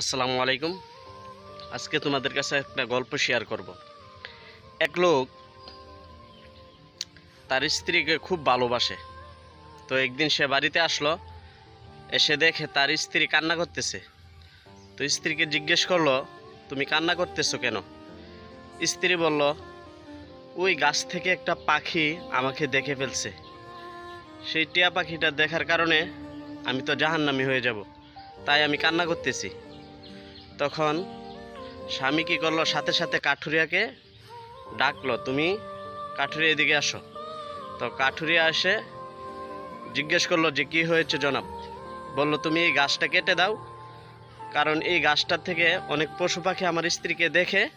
আসসালামু আলাইকুম। আজকে তোমাদের কাছে একটা গল্প শেয়ার করব। এক লোক তার স্ত্রীকে খুব ভালোবাসে। তো একদিন সে বাড়িতে আসলো, এসে দেখে তার স্ত্রী কান্না করতেছে। তো স্ত্রীকে জিজ্ঞেস করল, তুমি কান্না করতেছো কেন? স্ত্রী বলল, ওই গাছ থেকে একটা পাখি আমাকে দেখে ফেলছে। সেই টিয়া পাখিটা দেখার কারণে আমি তো জাহান্নামি হয়ে যাব। তাই আমি কান্না করতেছি। তখন স্বামী কী করল? সাথে সাথে কাঠুরিয়াকে ডাকলো, তুমি কাঠুরিয়া এদিকে আসো। তো কাঠুরিয়া এসে জিজ্ঞেস করল যে, কী হয়েছে জনাব? বলল, তুমি এই গাছটা কেটে দাও, কারণ এই গাছটার থেকে অনেক পশু পাখি আমার স্ত্রীকে দেখে,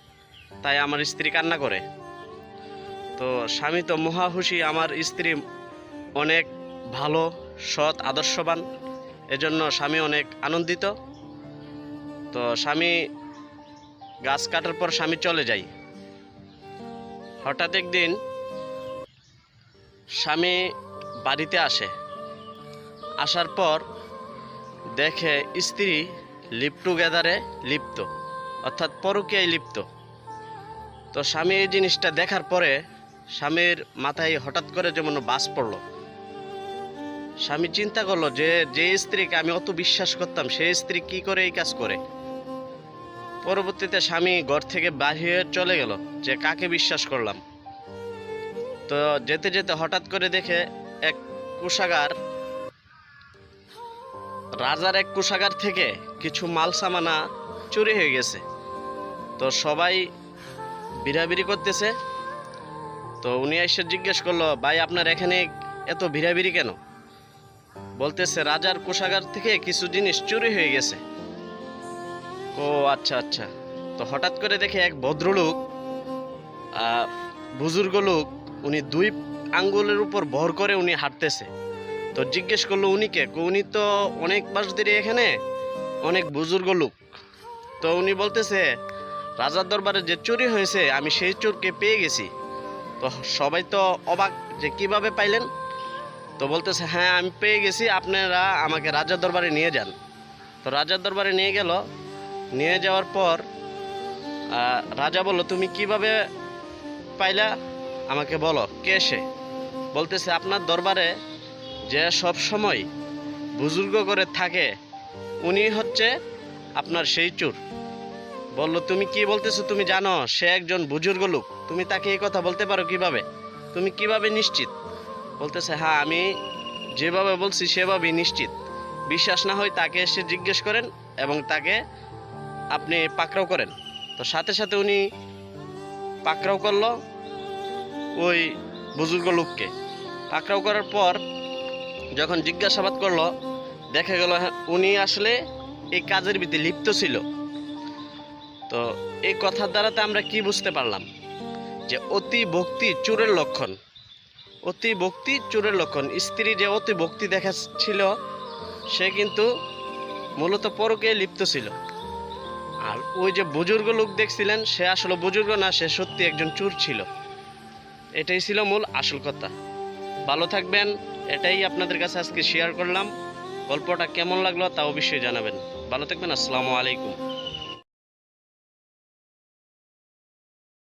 তাই আমার স্ত্রী কান্না করে। তো স্বামী তো মহাহুশি আমার স্ত্রী অনেক ভালো, সৎ, আদর্শবান। এজন্য স্বামী অনেক আনন্দিত। তো স্বামী গাছ কাটার পর স্বামী চলে যায়। হঠাৎ একদিন স্বামী বাড়িতে আসে। আসার পর দেখে স্ত্রী লিপ টুগেদারে লিপ্ত, অর্থাৎ পরকীয়ায় লিপ্ত। তো স্বামী এই জিনিসটা দেখার পরে স্বামীর মাথায় হঠাৎ করে যেমন বাস পড়ল। স্বামী চিন্তা করল যে যে স্ত্রীকে আমি অত বিশ্বাস করতাম সেই স্ত্রী কি করে এই কাজ করে? পরবর্তীতে স্বামী ঘর থেকে বাহিরে চলে গেল, যে কাকে বিশ্বাস করলাম। তো যেতে যেতে হঠাৎ করে দেখে এক কোষাগার, রাজার এক কোষাগার থেকে কিছু মাল সামানা চুরি হয়ে গেছে। তো সবাই ভিড়াভিড়ি করতেছে। তো উনি এসে জিজ্ঞেস করল, ভাই, আপনার এখানে এত ভিড়াভিড়ি কেন? বলতেছে, রাজার কোষাগার থেকে কিছু জিনিস চুরি হয়ে গেছে। ও আচ্ছা আচ্ছা। তো হঠাৎ করে দেখে এক ভদ্রলোক বুজুর্গ লোক, উনি দুই আঙ্গুলের উপর ভর করে উনি হাঁটতেছে। তো জিজ্ঞেস করল উনিকে উনি তো অনেক মাস ধরে এখানে, অনেক বুজুর্গ লোক। তো উনি বলতেছে, রাজার দরবারে যে চুরি হয়েছে, আমি সেই চোরকে পেয়ে গেছি। তো সবাই তো অবাক যে কীভাবে পাইলেন। তো বলতেছে হ্যাঁ আমি পেয়ে গেছি, আপনারা আমাকে রাজার দরবারে নিয়ে যান। তো রাজার দরবারে নিয়ে গেল। নিয়ে যাওয়ার পর রাজা বলল, তুমি কীভাবে পাইলা? আমাকে বলো, কে সে? বলতেছে, আপনার দরবারে যে সব সময় বুজুর্গ করে থাকে, উনি হচ্ছে আপনার সেই চোর। বলল, তুমি কি বলতেছো? তুমি জানো, সে একজন বুজুর্গ লোক। তুমি তাকে এই কথা বলতে পারো কীভাবে? তুমি কীভাবে নিশ্চিত? বলতেছে হ্যাঁ আমি যেভাবে বলছি, সেভাবেই নিশ্চিত। বিশ্বাস না হয় তাকে এসে জিজ্ঞেস করেন এবং তাকে আপনি পাকড়াও করেন। তো সাথে সাথে উনি পাকড়াও করল ওই বুজুর্গ লোককে। পাকড়াও করার পর যখন জিজ্ঞাসাবাদ করল দেখা গেল হ্যাঁ, উনি আসলে এই কাজের ভিতরে লিপ্ত ছিল। তো এই কথার দ্বারাতে আমরা কি বুঝতে পারলাম? যে অতি ভক্তি চোরের লক্ষণ। অতি ভক্তি চোরের লক্ষণ। স্ত্রী যে অতি ভক্তি দেখাচ্ছিল সে কিন্তু মূলত পরকে লিপ্ত ছিল। আর ওই যে বুজুর্গ লোক দেখছিলেন, সে আসলে বুজুর্গ না, সে সত্যি একজন চোর ছিল। এটাই ছিল মূল আসল কথা। ভালো থাকবেন, এটাই আপনাদের কাছে আজকে শেয়ার করলাম। গল্পটা কেমন লাগল তা অবশ্যই জানাবেন। ভালো থাকবেন, আসসালামু আলাইকুম।